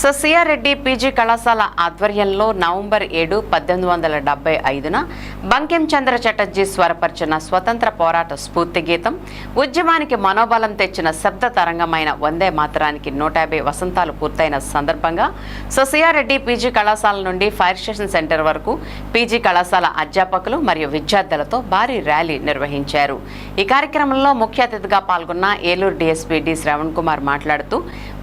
ససియారెడ్డి PG కళాశాల ఆధ్వర్యంలో November ఏడు పద్దెనిమిది వందల డెబ్బై ఐదున బంకిం చంద్ర చటర్జీ స్వరపరిచిన స్వతంత్ర పోరాట స్ఫూర్తి గీతం ఉద్యమానికి మనోబలం తెచ్చిన శబ్ద తరంగమైన వందే మాత్రానికి నూట యాభై వసంతాలు పూర్తయిన సందర్భంగా ససియారెడ్డి పీజీ కళాశాల నుండి ఫైర్ స్టేషన్ సెంటర్ వరకు పీజీ కళాశాల అధ్యాపకులు మరియు విద్యార్థులతో భారీ ర్యాలీ నిర్వహించారు. ఈ కార్యక్రమంలో ముఖ్య అతిథిగా పాల్గొన్న ఏలూరు డీఎస్పీ డి శ్రవణ్ కుమార్ మాట్లాడుతూ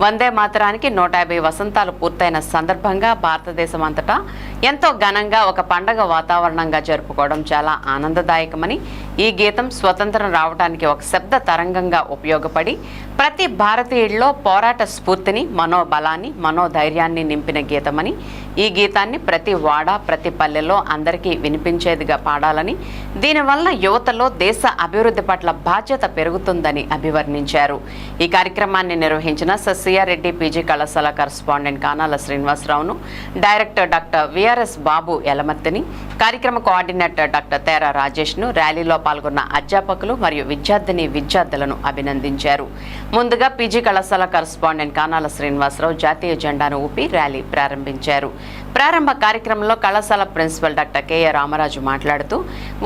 వందే మాత్రానికి నూట యాభై వసంతాలు పూర్తయిన సందర్భంగా భారతదేశం అంతటా ఎంతో ఘనంగా ఒక పండగ వాతావరణంగా జరుపుకోవడం చాలా ఆనందదాయకమని ఈ గీతం స్వతంత్రం రావడానికి ఒక శబ్ద తరంగంగా ఉపయోగపడి ప్రతి భారతీయుడిలో పోరాట స్ఫూర్తిని మనోబలాన్ని మనోధైర్యాన్ని నింపిన గీతమని ఈ గీతాన్ని ప్రతి వాడ ప్రతి పల్లెలో అందరికీ వినిపించేదిగా పాడాలని దీనివల్ల యువతలో దేశ అభివృద్ధి పట్ల బాధ్యత పెరుగుతుందని అభివర్ణించారు. ఈ కార్యక్రమాన్ని నిర్వహించిన సస్సియారెడ్డి పీజీ కళాశాల కరస్పాండెంట్ కానాల శ్రీనివాసరావును డైరెక్టర్ డాక్టర్ విఆర్ఎస్ బాబు ఎలమత్తిని కార్యక్రమ కోఆర్డినేటర్ డాక్టర్ తేరా రాజేష్ను ర్యాలీలో పాల్గొన్న అధ్యాపకులు మరియు విద్యార్థిని విద్యార్థులను అభినందించారు. ముందుగా పీజీ కళాశాల కరస్పాండెంట్ కానాల శ్రీనివాసరావు జాతీయ జెండాను ఊపి ర్యాలీ ప్రారంభించారు. ప్రారంభ కార్యక్రమంలో కళాశాల ప్రిన్సిపల్ డాక్టర్ కెఏ రామరాజు మాట్లాడుతూ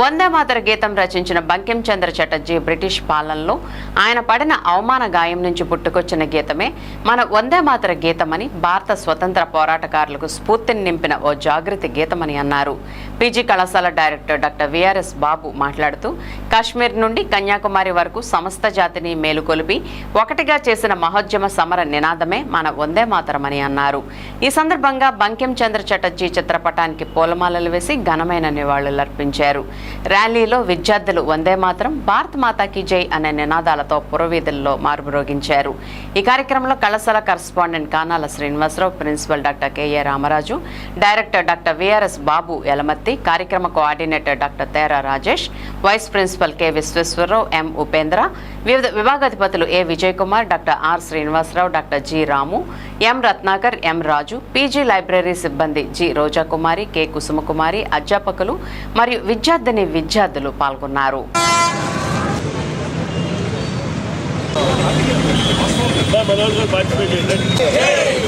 వందే మాతర గీతం రచించిన బంకిం చంద్ర చటర్జీ బ్రిటిష్ పాలనలో ఆయన పడిన అవమాన గాయం నుంచి పుట్టుకొచ్చిన గీతమే మన వందే మాతర గీతమని భారత స్వతంత్ర పోరాటకారులకు స్ఫూర్తిని నింపిన ఓ జాగృతి గీతమని అన్నారు. పీజీ కళాశాల డైరెక్టర్ డాక్టర్ విఆర్ఎస్ బాబు మాట్లాడుతూ కాశ్మీర్ నుండి కన్యాకుమారి వరకు సమస్త జాతిని మేలుకొలిపి ఒకటిగా చేసిన మహోద్యమ సమర నినాదమే మన వందే మాతరమని అన్నారు. ఈ సందర్భంగా బంకిం చంద్ర చటర్జీ చిత్రపటానికి పూలమాలలు వేసి ఘనమైన నివాళులర్పించారు ర్యాలీలో విద్యార్థులు వందే మాత్రం భారత్ మాతాకి జై అనే నినాదాలతో పురవీధుల్లో మారుమ్రోగించారు ఈ కార్యక్రమంలో కళాశాల correspondent Kanala Srinivasarao principal doctor K A Ramaraju director doctor VRS Babu Elamatti కార్యక్రమ coordinator doctor Tera Rajesh vice principal K Visweswararao M Upendra వివిధ విభాగాధిపతులు A Vijay Kumar doctor R Srinivasarao doctor G Ramu M Ratnakar M Raju PG library సిబ్బంది సిబ్బంది G. రోజాకుమారి K. Kusumakumari అధ్యాపకులు మరియు విద్యార్థిని విద్యార్థులు పాల్గొన్నారు.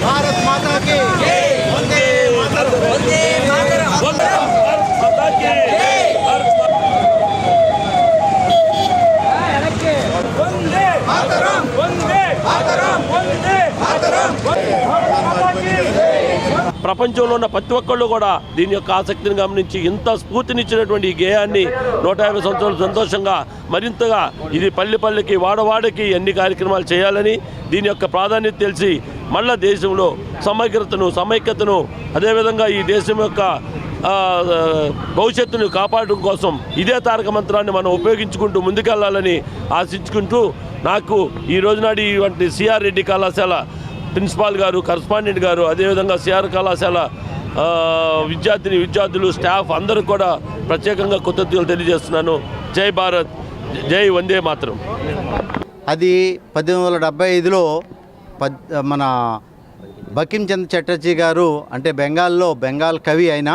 భారత్ మాతా ప్రపంచంలో ఉన్న ప్రతి ఒక్కళ్ళు కూడా దీని యొక్క ఆసక్తిని గమనించి ఇంత స్ఫూర్తినిచ్చినటువంటి ఈ గేయాన్ని నూట యాభై సంవత్సరాలు సంతోషంగా మరింతగా ఇది పల్లె పల్లెకి వాడవాడకి అన్ని కార్యక్రమాలు చేయాలని దీని యొక్క ప్రాధాన్యత తెలిసి మళ్ళా దేశంలో సమగ్రతను సమైక్యతను అదేవిధంగా ఈ దేశం యొక్క భవిష్యత్తును కాపాడడం కోసం ఇదే తారక మంత్రాన్ని మనం ఉపయోగించుకుంటూ ముందుకెళ్ళాలని ఆశించుకుంటూ నాకు ఈ రోజునాడు ఇటువంటి సిఆర్ రెడ్డి కళాశాల ప్రిన్సిపాల్ గారు కరస్పాండెంట్ గారు అదేవిధంగా సిఆర్ కళాశాల విద్యార్థిని విద్యార్థులు స్టాఫ్ అందరూ కూడా ప్రత్యేకంగా కృతజ్ఞతలు తెలియజేస్తున్నాను. జై భారత్ జై వందే మాత్రం. అది పద్దెనిమిది వందల డెబ్బై ఐదులో పద్ మన బకిం చటర్జీ గారు అంటే బెంగాల్లో బెంగాల్ కవి అయిన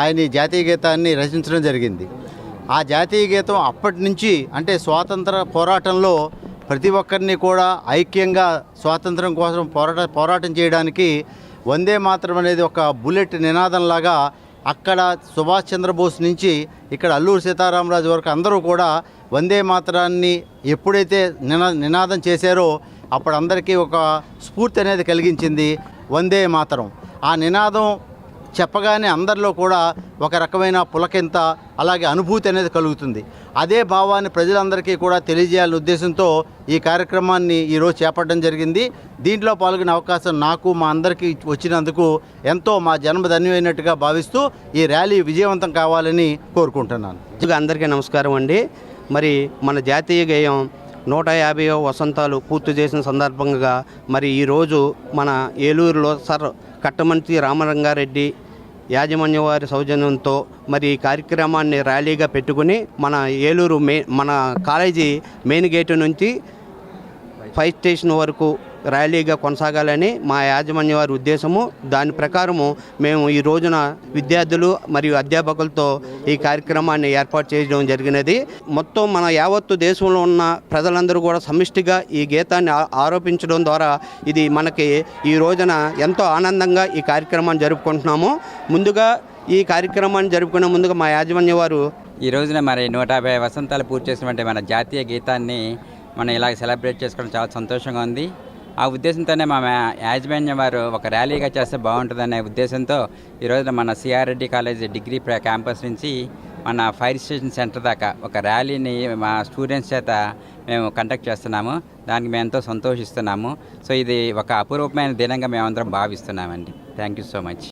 ఆయన జాతీయ గీతాన్ని రచించడం జరిగింది. ఆ జాతీయ గీతం అప్పటి నుంచి అంటే స్వాతంత్ర పోరాటంలో ప్రతి ఒక్కరిని కూడా ఐక్యంగా స్వాతంత్రం కోసం పోరాట పోరాటం చేయడానికి వందే మాత్రం అనేది ఒక బుల్లెట్ నినాదంలాగా అక్కడ సుభాష్ చంద్రబోస్ నుంచి ఇక్కడ అల్లూరు సీతారామరాజు వరకు అందరూ కూడా వందే మాత్రాన్ని ఎప్పుడైతే నినా నినాదం చేశారో అప్పుడు అందరికీ ఒక స్ఫూర్తి అనేది కలిగించింది వందే మాతరం. ఆ నినాదం చెప్పగానే అందరిలో కూడా ఒక రకమైన పులకింత అలాగే అనుభూతి అనేది కలుగుతుంది. అదే భావాన్ని ప్రజలందరికీ కూడా తెలియజేయాలనే ఉద్దేశంతో ఈ కార్యక్రమాన్ని ఈరోజు చేపట్టడం జరిగింది. దీంట్లో పాల్గొనే అవకాశం నాకు మా అందరికీ వచ్చినందుకు ఎంతో మా జన్మధన్యమైనట్టుగా భావిస్తూ ఈ ర్యాలీ విజయవంతం కావాలని కోరుకుంటున్నాను. అందరికీ నమస్కారం అండి. మరి మన జాతీయ గేయం నూట యాభైవ వసంతాలు పూర్తి చేసిన సందర్భంగా మరి ఈరోజు మన ఏలూరులో సర్ కట్టమంచి రామరంగారెడ్డి యాజమాన్య వారి సౌజన్యంతో మరి ఈ కార్యక్రమాన్ని ర్యాలీగా పెట్టుకుని మన ఏలూరు మే మన కాలేజీ మెయిన్ గేటు నుంచి ఫైర్ స్టేషన్ వరకు ర్యాలీగా కొనసాగాలని మా యాజమాన్య వారి ఉద్దేశము. దాని ప్రకారము మేము ఈ రోజున విద్యార్థులు మరియు అధ్యాపకులతో ఈ కార్యక్రమాన్ని ఏర్పాటు చేయడం జరిగినది. మొత్తం మన యావత్తు దేశంలో ఉన్న ప్రజలందరూ కూడా సమిష్టిగా ఈ గీతాన్ని ఆరోపించడం ద్వారా ఇది మనకి ఈ రోజున ఎంతో ఆనందంగా ఈ కార్యక్రమాన్ని జరుపుకుంటున్నాము. ముందుగా ఈ కార్యక్రమాన్ని జరుపుకునే ముందుగా మా యాజమాన్య వారు ఈ రోజున మరి నూట యాభై వసంతాలు పూర్తి చేసినటువంటి మన జాతీయ గీతాన్ని మనం ఇలాగ సెలబ్రేట్ చేసుకోవడం చాలా సంతోషంగా ఉంది. ఆ ఉద్దేశంతోనే మా యాజమాన్యం వారు ఒక ర్యాలీగా చేస్తే బాగుంటుందనే ఉద్దేశంతో ఈ రోజున మన C R Reddy college degree campus నుంచి మన ఫైర్ స్టేషన్ సెంటర్ దాకా ఒక ర్యాలీని మా స్టూడెంట్స్ చేత మేము కండక్ట్ చేస్తున్నాము. దానికి మేము ఎంతో సంతోషిస్తున్నాము. సో ఇది ఒక అపురూపమైన దినంగా మేమందరం భావిస్తున్నామండి. Thank you so much.